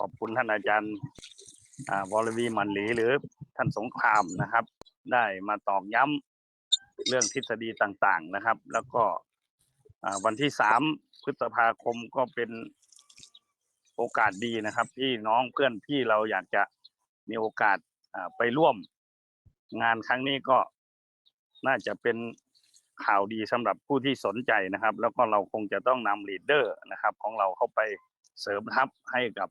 ขอบคุณท่านอาจารย์อ่าวรวีมันหลีหรือท่านสงครามนะครับ ได้มาตอกย้ำเรื่องทฤษฎีต่างๆนะครับ แล้วก็วันที่สามพฤษภาคมก็เป็นโอกาสดีนะครับ ที่น้องเพื่อนพี่เราอยากจะมีโอกาสไปร่วมงานครั้งนี้ก็น่าจะเป็นข่าวดีสำหรับผู้ที่สนใจนะครับ แล้วก็เราคงจะต้องนำลีดเดอร์นะครับ ของเราเข้าไปเสริมทัพให้กับ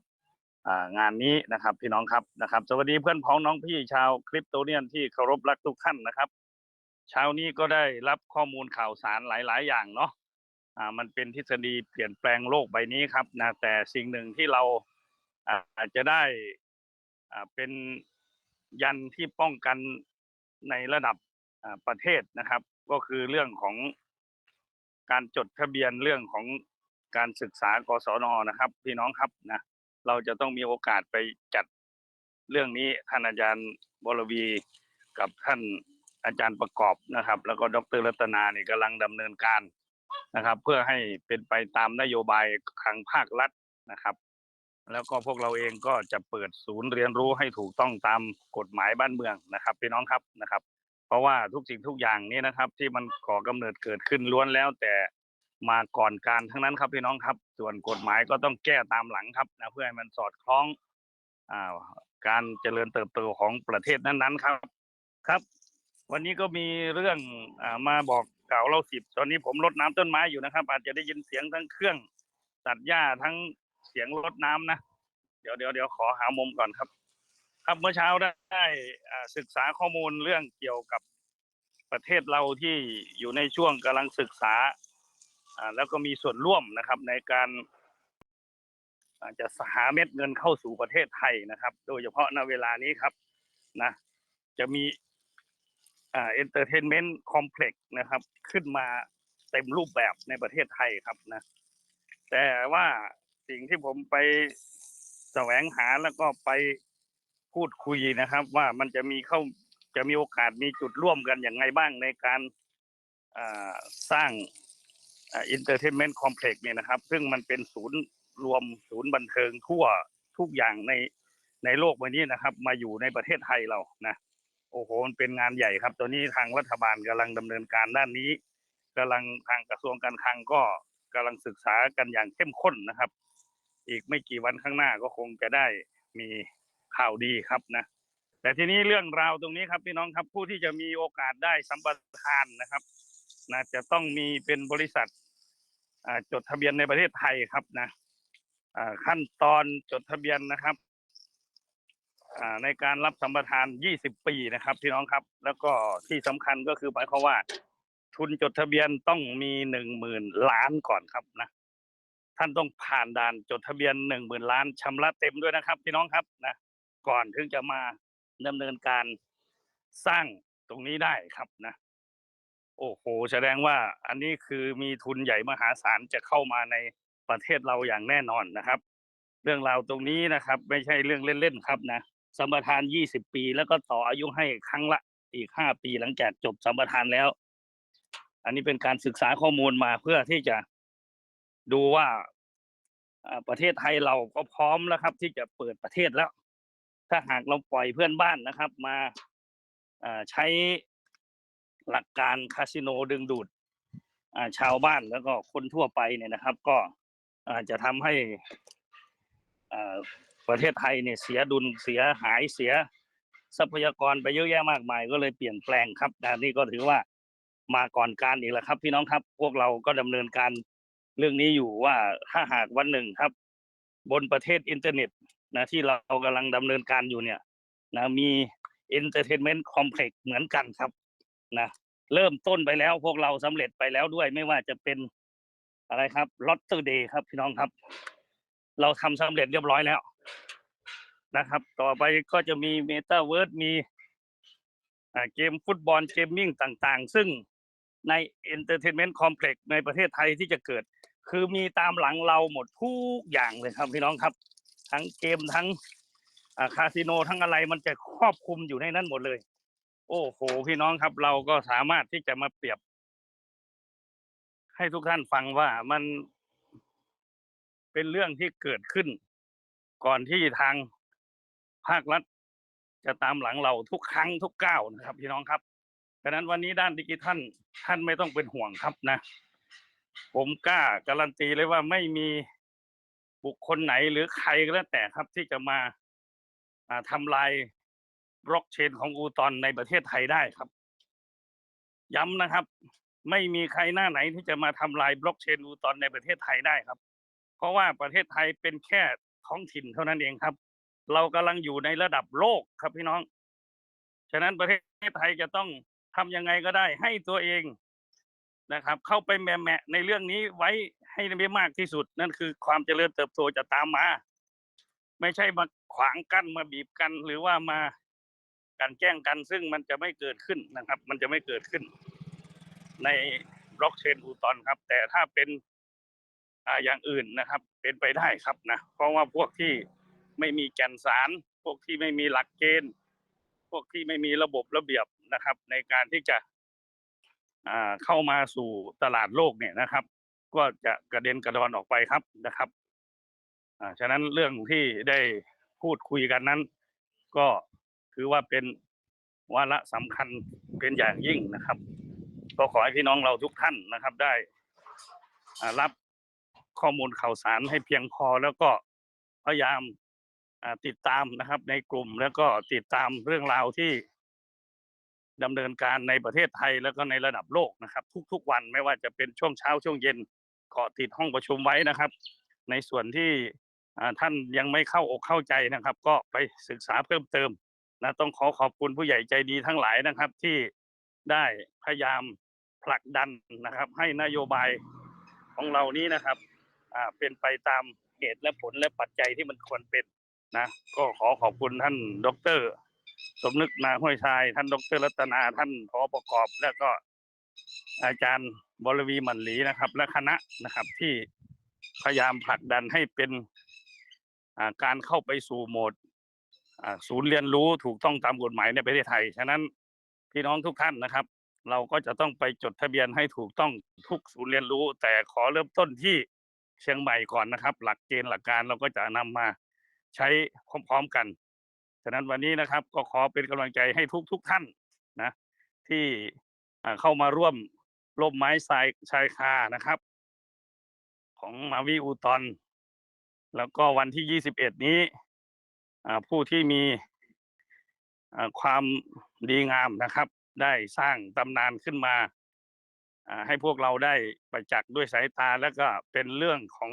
งานนี้นะครับพี่น้องครับนะครับ สวัสดีเพื่อนพ้องน้องพี่ชาวคริปโตเนียนที่เคารพรักทุกท่านนะครับ เช้านี้ก็ได้รับข้อมูลข่าวสารหลาย ๆ อย่างเนาะอ่ามันเป็นทฤษฎีเปลี่ยนแปลงโลกใบนี้ครับนะแต่สิ่งหนึ่งที่เราอาจจะได้อ่าเป็นยันที่ป้องกันในระดับประเทศนะครับ ก็คือเรื่องของการจดทะเบียนเรื่องของการศึกษากศนนะครับ พี่น้องครับนะ เราจะต้องมีโอกาสไปจัดเรื่องนี้ท่านอาจารย์บรวีกับท่านอาจารย์ประกอบนะครับ แล้วก็ดรรัตนานี่กำลังดำเนินการนะครับ เพื่อให้เป็นไปตามนโยบายทางภาครัฐนะครับ แล้วก็พวกเราเองก็จะเปิดศูนย์เรียนรู้ให้ถูกต้องตามกฎหมายบ้านเมืองนะครับพี่น้องครับนะครับ เพราะว่าทุกสิ่งทุกอย่างนี้นะครับ ที่มันก่อกำเนิดเกิดขึ้นล้วนแล้ว แต่ มาก่อนการทั้งนั้นครับพี่น้องครับ ส่วนกฎหมายก็ต้องแก้ตามหลังครับนะเพื่อให้มันสอดคล้องอ่าการเจริญเติบโตของประเทศนั้นๆครับครับ วันนี้ก็มีเรื่องอ่ามาบอกกล่าวเล่าสิบตอนนี้ผมรดน้ำต้นไม้อยู่นะครับ อาจจะได้ยินเสียงทั้งเครื่องตัดหญ้าทั้งเสียงรดน้ำนะเดี๋ยวเดี๋ยวเดี๋ยวขอหามุมก่อนครับ ครับเมื่อเช้าได้อ่าศึกษาข้อมูลเรื่องเกี่ยวกับประเทศเราที่อยู่ในช่วงกำลังศึกษา แล้วก็มีส่วนร่วมนะครับในการอาจจะหาเม็ดเงินเข้าสู่ประเทศไทยนะครับ โดยเฉพาะณเวลานี้ครับนะจะมีอ่าเอนเตอร์เทนเมนต์คอมเพล็กซ์นะครับ ขึ้นมาเต็มรูปแบบในประเทศไทยครับนะ แต่ว่าสิ่งที่ผมไปแสวงหาแล้วก็ไปพูดคุยนะครับ ว่ามันจะมีเข้าจะมีโอกาสมีจุดร่วมกันอย่างไรบ้างในการอ่าสร้าง อินเตอร์เทนเมนต์คอมเพล็กซ์เนี่ยนะครับ ซึ่งมันเป็นศูนย์รวมศูนย์บันเทิงทั่วทุกอย่างในในโลกใบนี้นะครับ มาอยู่ในประเทศไทยเรานะโอ้โหมันเป็นงานใหญ่ครับ ตอนนี้ทางรัฐบาลกำลังดำเนินการด้านนี้กำลังทางกระทรวงการคลังก็กำลังศึกษากันอย่างเข้มข้นนะครับ อีกไม่กี่วันข้างหน้าก็คงจะได้มีข่าวดีครับนะ แต่ทีนี้เรื่องราวตรงนี้ครับพี่น้องครับผู้ที่จะมีโอกาสได้สัมปทานนะครับนะจะต้องมีเป็นบริษัท จดทะเบียนในประเทศไทยครับนะขั้นตอนจดทะเบียนนะครับในการรับสัมปทาน 20 ปีนะครับพี่น้องครับ แล้วก็ที่สำคัญก็คือหมายความว่า ทุนจดทะเบียนต้องมีหนึ่งหมื่นล้านก่อนครับนะ ท่านต้องผ่านด่านจดทะเบียนหนึ่งหมื่นล้านชำระเต็มด้วยนะครับ พี่น้องครับนะก่อนถึงจะมาดำเนินการสร้างตรงนี้ได้ครับนะ โอ้โห แสดงว่าอันนี้คือมีทุนใหญ่มหาศาลจะเข้ามาในประเทศเราอย่างแน่นอนนะครับ เรื่องราวตรงนี้นะครับ ไม่ใช่เรื่องเล่นๆครับนะสัมปทาน 20 ปี แล้วก็ต่ออายุให้ครั้งละอีก 5 ปีหลังจากจบสัมปทานแล้ว อันนี้เป็นการศึกษาข้อมูลมาเพื่อที่จะดูว่าประเทศไทยเราก็พร้อมแล้วครับ ที่จะเปิดประเทศแล้ว ถ้าหากเราปล่อยเพื่อนบ้านนะครับ มาใช้ หลักการคาสิโนดึงดูดชาวบ้านแล้วก็คนทั่วไปเนี่ยนะครับ ก็อาจจะทำให้ประเทศไทยเนี่ยเสียดุลเสียหายเสียทรัพยากรไปเยอะแยะมากมาย ก็เลยเปลี่ยนแปลงครับนะนี่ก็ถือว่ามาก่อนการอีกแล้วครับ พี่น้องครับพวกเราก็ดำเนินการเรื่องนี้อยู่ว่าถ้าหากวันหนึ่งครับ บนประเทศอินเทอร์เน็ตนะที่เรากำลังดำเนินการอยู่เนี่ยนะมี Entertainment Complex เหมือนกันครับ นะเริ่มต้นไปแล้วพวกเราสำเร็จไปแล้วด้วย ไม่ว่าจะเป็นอะไรครับลอตเตอร์เดย์ครับพี่น้องครับ เราทำสำเร็จเรียบร้อยแล้วนะครับ ต่อไปก็จะมีเมตาเวิร์ดมีเกมฟุตบอลเกมมิ่งต่างๆ ซึ่งใน Entertainment Complex ในประเทศไทยที่จะเกิด คือมีตามหลังเราหมดทุกอย่างเลยครับพี่น้องครับ ทั้งเกมทั้งคาสิโนทั้งอะไรมันจะครอบคลุมอยู่ในนั้นหมดเลย โอ้โหพี่น้องครับ เราก็สามารถที่จะมาเปรียบ ให้ทุกท่านฟังว่ามันเป็นเรื่องที่เกิดขึ้น ก่อนที่ทางภาครัฐ จะตามหลังเราทุกครั้งทุกก้าวนะครับ พี่น้องครับดังนั้นวันนี้ด้านดิจิทัลท่านไม่ต้องเป็นห่วงครับนะ ผมกล้าการันตีเลยว่าไม่มีบุคคลไหนหรือใครก็แล้วแต่ครับที่จะมาอ่าทำลาย บล็อกเชนของอูตอนในประเทศไทยได้ครับ ย้ำนะครับ ไม่มีใครหน้าไหนที่จะมาทำลายบล็อกเชนอูตอนในประเทศไทยได้ครับ เพราะว่าประเทศไทยเป็นแค่ท้องถิ่นเท่านั้นเองครับ เรากำลังอยู่ในระดับโลกครับพี่น้อง ฉะนั้นประเทศไทยจะต้องทำยังไงก็ได้ ให้ตัวเองนะครับ เข้าไปแหมะในเรื่องนี้ไว้ให้ได้มากที่สุด นั่นคือความเจริญเติบโตจะตามมา ไม่ใช่มาขวางกั้นมาบีบกันหรือว่ามา กันแกล้งกันซึ่งมันจะไม่เกิดขึ้นนะครับ มันจะไม่เกิดขึ้น ในบล็อกเชนอูตอนครับ แต่ถ้าเป็นอย่างอื่นนะครับ เป็นไปได้ครับนะเพราะว่าพวกที่ไม่มีแก่นสาร พวกที่ไม่มีหลักเกณฑ์ พวกที่ไม่มีระบบระเบียบนะครับ ในการที่จะเข้ามาสู่ตลาดโลกเนี่ยนะครับ ก็จะกระเด็นกระดอนออกไปครับนะครับอ่าฉะนั้นเรื่องที่ได้พูดคุยกันนั้น ก็ ถือว่าเป็นวาระสำคัญเป็นอย่างยิ่งนะครับ ก็ขอให้พี่น้องเราทุกท่านนะครับ ได้รับข้อมูลข่าวสารให้เพียงพอแล้วก็พยายามติดตามนะครับ ในกลุ่มแล้วก็ติดตามเรื่องราวที่ดำเนินการในประเทศไทยแล้วก็ในระดับโลกนะครับ ทุกๆวันไม่ว่าจะเป็นช่วงเช้าช่วงเย็นเกาะติดห้องประชุมไว้นะครับ ในส่วนที่ท่านยังไม่เข้าอกเข้าใจนะครับ ก็ไปศึกษาเพิ่มเติม นะต้องขอขอบคุณผู้ใหญ่ใจดีทั้งหลายนะครับ ที่ได้พยายามผลักดันนะครับ ให้นโยบายของเรานี้นะครับอ่าเป็นไปตามเหตุและผลและปัจจัยที่มันควรเป็นนะก็ขอขอบคุณท่านดร สมนึกนาห้วยชาย ท่านดรรัตนาท่านพอประกอบ และก็อาจารย์บรวีหมันหลีนะครับ และคณะนะครับที่พยายามผลักดันให้เป็นอ่าการเข้าไปสู่โหมด ศูนย์เรียนรู้ถูกต้องตามกฎหมายในประเทศไทย ฉะนั้นพี่น้องทุกท่านนะครับ เราก็จะต้องไปจดทะเบียนให้ถูกต้องทุกศูนย์เรียนรู้ แต่ขอเริ่มต้นที่เชียงใหม่ก่อนนะครับ หลักเกณฑ์หลักการเราก็จะนำมาใช้พร้อมๆกัน ฉะนั้นวันนี้นะครับ ก็ขอเป็นกำลังใจให้ทุกทุกท่านนะ ที่เข้ามาร่วมร่มไม้ทรายชายคานะครับ ของมาวิอูตอน แล้วก็วันที่ 21 นี้อ่า ผู้ที่มีความดีงามนะครับ ได้สร้างตำนานขึ้นมาให้พวกเราได้ประจักษ์ด้วยสายตาแล้วก็เป็นเรื่องของ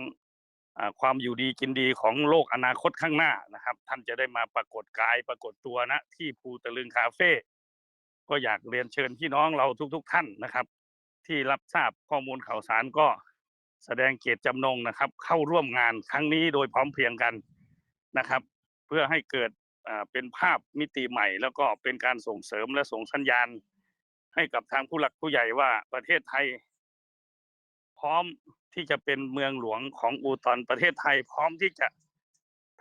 อความอยู่ดีกินดีของโลกอนาคตข้างหน้านะครับ ท่านจะได้มาปรากฏกายปรากฏตัวนะที่ภูตะลึงคาเฟ่ก็อยากเรียนเชิญพี่น้องเราทุกๆท่านนะครับ ที่รับทราบข้อมูลข่าวสารก็แสดงเจตจำนงนะครับ เข้าร่วมงานครั้งนี้โดยพร้อมเพรียงกันนะครับ เพื่อให้เกิดเป็นภาพมิติใหม่ แล้วก็เป็นการส่งเสริมและส่งสัญญาณ ให้กับทางผู้หลักผู้ใหญ่ว่าประเทศไทย พร้อมที่จะเป็นเมืองหลวงของอูตอนประเทศไทย พร้อมที่จะ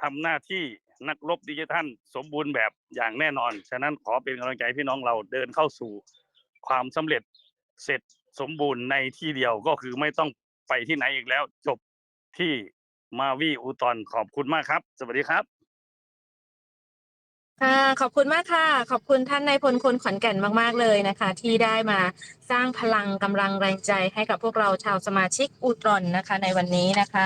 ทำหน้าที่นักรบดิจิทัลสมบูรณ์แบบอย่างแน่นอน ฉะนั้นขอเป็นกำลังใจพี่น้องเราเดินเข้าสู่ความสำเร็จเสร็จสมบูรณ์ในที่เดียวก็คือไม่ต้องไปที่ไหนอีกแล้ว จบที่มาวีอูตอนขอบคุณมากครับ สวัสดีครับ ค่ะ ขอบคุณมากค่ะ ขอบคุณท่านนายพลคนขอนแก่นมาก ๆ เลยนะคะ ที่ได้มาสร้างพลังกำลังแรงใจให้กับพวกเราชาวสมาชิกอุตรอนนะคะ ในวันนี้นะคะ